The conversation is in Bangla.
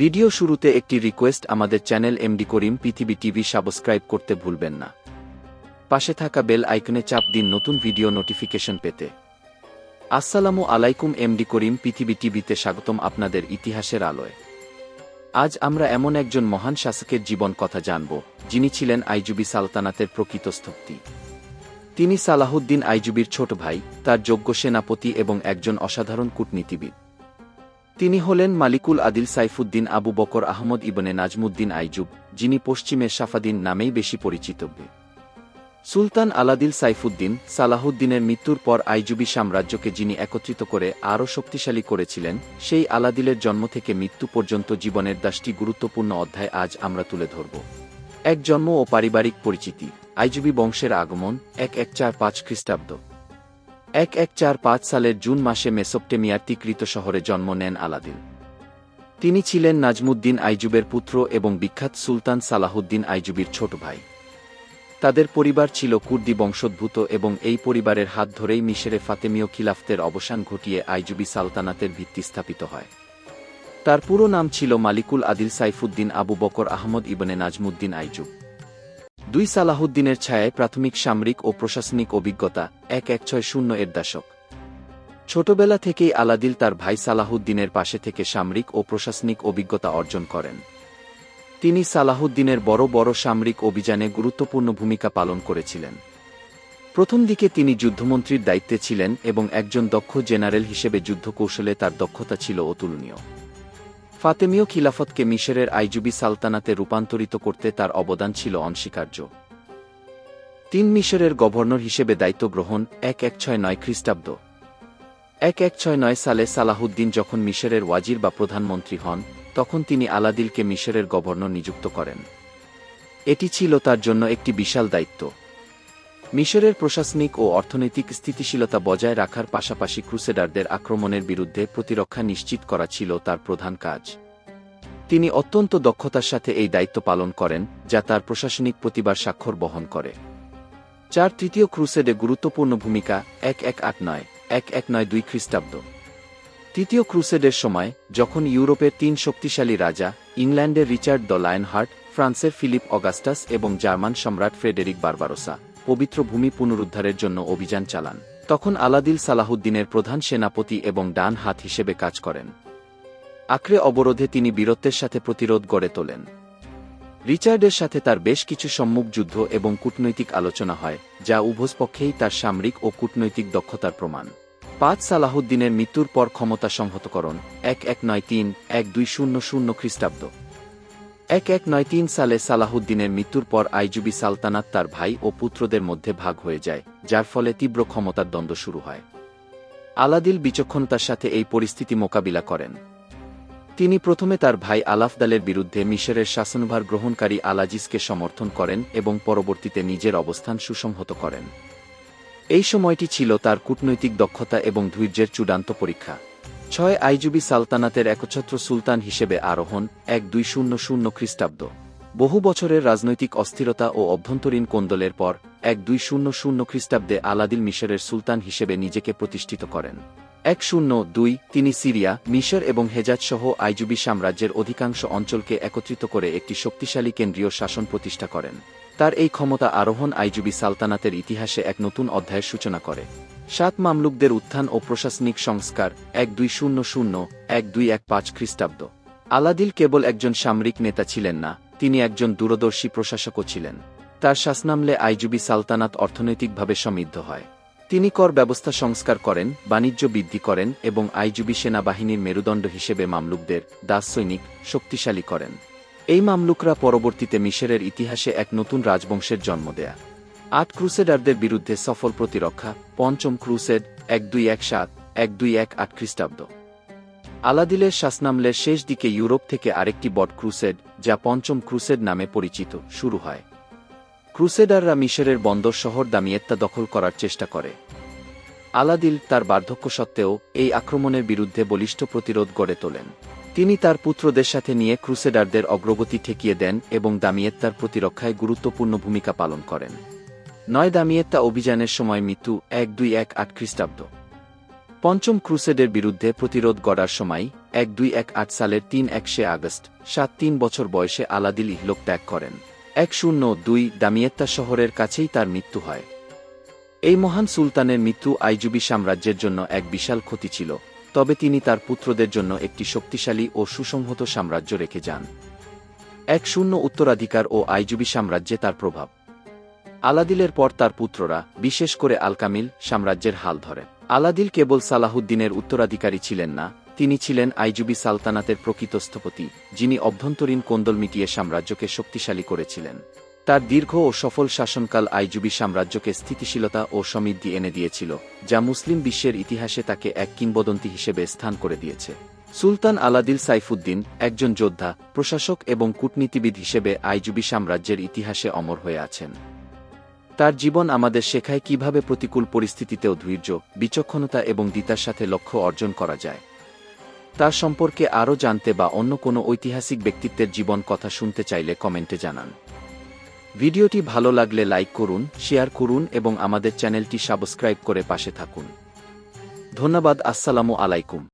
ভিডিও শুরুতে একটি রিকোয়েস্ট, আমাদের চ্যানেল এমডি করিম পৃথিবী টিভি সাবস্ক্রাইব করতে ভুলবেন না। পাশে থাকা বেল আইকনে চাপ দিন নতুন ভিডিও নোটিফিকেশন পেতে। আসসালামু আলাইকুম, এমডি করিম পৃথিবী টিভিতে স্বাগতম আপনাদের ইতিহাসের আলোয়। আজ আমরা এমন একজন মহান শাসকের জীবন কথা জানব, যিনি ছিলেন আইজুবি সালতানাতের প্রকৃত স্থপতি। তিনি সালাহুদ্দিন আইজুবির ছোট ভাই, তার যোগ্য সেনাপতি এবং একজন অসাধারণ কূটনীতিবিদ। তিনি হলেন মালিকুল আদিল সাইফুদ্দিন আবু বকর আহমদ ইবনে নাজমুদ্দিন আইজুব যিনি পশ্চিমের সাফাদিন নামেই বেশি পরিচিত। সুলতান আলাদিল সাইফুদ্দিন সালাহুদ্দিনের মৃত্যুর পর আইজুবি সাম্রাজ্যকে যিনি একত্রিত করে আরও শক্তিশালী করেছিলেন, সেই আলাদিলের জন্ম থেকে মৃত্যু পর্যন্ত জীবনের দশটি গুরুত্বপূর্ণ অধ্যায় আজ আমরা তুলে ধরব। এক জন্ম ও পারিবারিক পরিচিতি আইজুবি বংশের আগমন, এক এক চার পাঁচ খ্রিস্টাব্দ। এক এক চার পাঁচ সালের জুন মাসে মেসোপটেমিয়ার তিকৃত শহরে জন্ম নেন আলাদিন। তিনি ছিলেন নাজমুদ্দিন আইজুবের পুত্র এবং বিখ্যাত সুলতান সালাহুদ্দিন আইজুবির ছোট ভাই। তাদের পরিবার ছিল কুর্দি বংশোদ্ভূত এবং এই পরিবারের হাত ধরেই মিশরে ফাতেমীয় খিলাফতের অবসান ঘটিয়ে আইজুবি সালতানাতের ভিত্তি স্থাপিত হয়। তার পুরো নাম ছিল মালিকুল আদিল সাইফুদ্দিন আবু বকর আহমদ ইবনে নাজমুদ্দিন আইজুব দুই সালাহুদ্দিনের ছায়ায় প্রাথমিক সামরিক ও প্রশাসনিক অভিজ্ঞতা, এক এক ছয় শূন্য এর দশক ছোটবেলা থেকেই আলাদিল তার ভাই সালাহুদ্দিনের পাশে থেকে সামরিক ও প্রশাসনিক অভিজ্ঞতা অর্জন করেন। তিনি সালাহুদ্দিনের বড় বড় সামরিক অভিযানে গুরুত্বপূর্ণ ভূমিকা পালন করেছিলেন। প্রথম দিকে তিনি যুদ্ধমন্ত্রীর দায়িত্বে ছিলেন এবং একজন দক্ষ জেনারেল হিসেবে যুদ্ধকৌশলে তার দক্ষতা ছিল অতুলনীয়। ফাতেমীয় খিলাফতকে মিশরের আইজুবি সালতানাতে রূপান্তরিত করতে তার অবদান ছিল অনস্বীকার্য। তিন মিশরের গভর্নর হিসেবে দায়িত্ব গ্রহণ এক এক ছয় নয় খ্রিস্টাব্দ। এক এক ছয় নয় সালে সালাহুদ্দিন যখন মিশরের ওয়াজির বা প্রধানমন্ত্রী হন, তখন তিনি আলাদিলকে মিশরের গভর্নর নিযুক্ত করেন। এটি ছিল তার জন্য একটি বিশাল দায়িত্ব। মিশরের প্রশাসনিক ও অর্থনৈতিক স্থিতিশীলতা বজায় রাখার পাশাপাশি ক্রুসেডারদের আক্রমণের বিরুদ্ধে প্রতিরক্ষা নিশ্চিত করা ছিল তার প্রধান কাজ। তিনি অত্যন্ত দক্ষতার সাথে এই দায়িত্ব পালন করেন, যা তার প্রশাসনিক প্রতিবার স্বাক্ষর বহন করে। চার তৃতীয় ক্রুসেডে গুরুত্বপূর্ণ ভূমিকা এক এক আট নয়, এক এক নয় দুই খ্রিস্টাব্দ। তৃতীয় ক্রুসেডের সময়, যখন ইউরোপের তিন শক্তিশালী রাজা, ইংল্যান্ডের রিচার্ড দ্য লায়নহার্ট, ফ্রান্সের ফিলিপ অগাস্টাস এবং জার্মান সম্রাট ফ্রেডেরিক বারবারোসা পবিত্র ভূমি পুনরুদ্ধারের জন্য অভিযান চালান। তখন আলাদিল সালাহুদ্দিনের প্রধান সেনাপতি এবং ডান হাত হিসেবে কাজ করেন। আক্রে অবরোধে তিনি বীরত্বের সাথে প্রতিরোধ গড়ে তোলেন। রিচার্ডের সাথে তার বেশ কিছু সম্মুখ যুদ্ধ এবং কূটনৈতিক আলোচনা হয়, যা উভয়পক্ষেই তার সামরিক ও কূটনৈতিক দক্ষতার প্রমাণ। পাঁচ সালাহুদ্দিনের মৃত্যুর পর ক্ষমতা সংহতকরণ, এক এক নয় তিন, এক দুই শূন্য শূন্য খ্রিস্টাব্দ। এক এক নয় তিন সালে সালাহুদ্দিনের মৃত্যুর পর আইজুবি সালতানাত তার ভাই ও পুত্রদের মধ্যে ভাগ হয়ে যায়, যার ফলে তীব্র ক্ষমতার দ্বন্দ্ব শুরু হয়। আলাদিল বিচক্ষণতার সাথে এই পরিস্থিতি মোকাবিলা করেন। তিনি প্রথমে তার ভাই আলাফদালের বিরুদ্ধে মিশরের শাসনভার গ্রহণকারী আলাজিসকে সমর্থন করেন এবং পরবর্তীতে নিজের অবস্থান সুসংহত করেন। এই সময়টি ছিল তার কূটনৈতিক দক্ষতা এবং ধৈর্যের চূড়ান্ত পরীক্ষা। ছয় আইজুবি সালতানাতের একচ্ছত্র সুলতান হিসেবে আরোহণ এক দুই শূন্য শূন্য খ্রিস্টাব্দ। বহু বছরের রাজনৈতিক অস্থিরতা ও অভ্যন্তরীণ কোন্দলের পর এক দুই শূন্য শূন্য খ্রিস্টাব্দে আলাদিল মিশরের সুলতান হিসেবে নিজেকে প্রতিষ্ঠিত করেন। এক শূন্য দুই তিনি সিরিয়া, মিশর এবং হেজাজ সহ আইজুবি সাম্রাজ্যের অধিকাংশ অঞ্চলকে একত্রিত করে একটি শক্তিশালী কেন্দ্রীয় শাসন প্রতিষ্ঠা করেন। তার এই ক্ষমতা আরোহণ আইজুবি সালতানাতের ইতিহাসে এক নতুন অধ্যায়ের সূচনা করে। সাত মামলুকদের উত্থান ও প্রশাসনিক সংস্কার, এক দুই শূন্য শূন্য, এক দুই এক পাঁচ খ্রিস্টাব্দ। আলাদিল কেবল একজন সামরিক নেতা ছিলেন না, তিনি একজন দূরদর্শী প্রশাসকও ছিলেন। তার শাসনামলে আইজুবি সালতানাত অর্থনৈতিকভাবে সমৃদ্ধ হয়। তিনি কর ব্যবস্থা সংস্কার করেন, বাণিজ্য বৃদ্ধি করেন এবং আইজুবি সেনাবাহিনীর মেরুদণ্ড হিসেবে মামলুকদের দাস সৈনিক শক্তিশালী করেন। এই মামলুকরা পরবর্তীতে মিশরের ইতিহাসে এক নতুন রাজবংশের জন্ম দেয়া। আট ক্রুসেডারদের বিরুদ্ধে সফল প্রতিরক্ষা, পঞ্চম ক্রুসেড, এক দুই এক সাত, এক দুই এক আট খ্রিস্টাব্দ। আলাদিলের শাসনামলের শেষ দিকে ইউরোপ থেকে আরেকটি বট ক্রুসেড, যা পঞ্চম ক্রুসেড নামে পরিচিত, শুরু হয়। ক্রুসেডাররা মিশরের বন্দর শহর দামিয়েত্তা দখল করার চেষ্টা করে। আলাদিল তার বার্ধক্য সত্ত্বেও এই আক্রমণের বিরুদ্ধে বলিষ্ঠ প্রতিরোধ গড়ে তোলেন। তিনি তার পুত্রদের সাথে নিয়ে ক্রুসেডারদের অগ্রগতি ঠেকিয়ে দেন এবং দামিয়েত্তার প্রতিরক্ষায় গুরুত্বপূর্ণ ভূমিকা পালন করেন। নয় দামিয়েত্তা অভিযানের সময় মৃত্যু এক দুই এক আট খ্রিস্টাব্দ। পঞ্চম ক্রুসেডের বিরুদ্ধে প্রতিরোধ গড়ার সময় এক দুই এক আট সালের তিন একশে আগস্ট, সাত তিন বছর বয়সে আলাদিল ইহলোক ত্যাগ করেন। এক শূন্য দুই দামিয়েত্তা শহরের কাছেই তার মৃত্যু হয়। এই মহান সুলতানের মৃত্যু আইজুবি সাম্রাজ্যের জন্য এক বিশাল ক্ষতি ছিল, তবে তিনি তার পুত্রদের জন্য একটি শক্তিশালী ও সুসংহত সাম্রাজ্য রেখে যান। এক শূন্য উত্তরাধিকার ও আইজুবি সাম্রাজ্যে তার প্রভাব আলাদিলের পর তার পুত্ররা, বিশেষ করে আলকামিল, সাম্রাজ্যের হাল ধরে। আলাদিল কেবল সালাহুদ্দিনের উত্তরাধিকারী ছিলেন না, তিনি ছিলেন আইজুবি সালতানাতের প্রকৃত স্থপতি, যিনি অভ্যন্তরীণ কোন্দল মিটিয়ে সাম্রাজ্যকে শক্তিশালী করেছিলেন। তার দীর্ঘ ও সফল শাসনকাল আইজুবি সাম্রাজ্যকে স্থিতিশীলতা ও সমৃদ্ধি এনে দিয়েছিল, যা মুসলিম বিশ্বের ইতিহাসে তাকে এক কিংবদন্তি হিসেবে স্থান করে দিয়েছে। সুলতান আলাদিল সাইফুদ্দিন একজন যোদ্ধা, প্রশাসক এবং কূটনীতিবিদ হিসেবে আইজুবি সাম্রাজ্যের ইতিহাসে অমর হয়ে আছেন। তার জীবন আমাদের শেখায় কীভাবে প্রতিকূল পরিস্থিতিতেও ধৈর্য, বিচক্ষণতা এবং দিতার সাথে লক্ষ্য অর্জন করা যায়। তার সম্পর্কে আরও জানতে বা অন্য কোনো ঐতিহাসিক ব্যক্তিত্বের জীবন কথা শুনতে চাইলে কমেন্টে জানান। ভিডিওটি ভালো লাগলে লাইক করুন, শেয়ার করুন এবং আমাদের চ্যানেলটি সাবস্ক্রাইব করে পাশে থাকুন। ধন্যবাদ, আসসালামু আলাইকুম।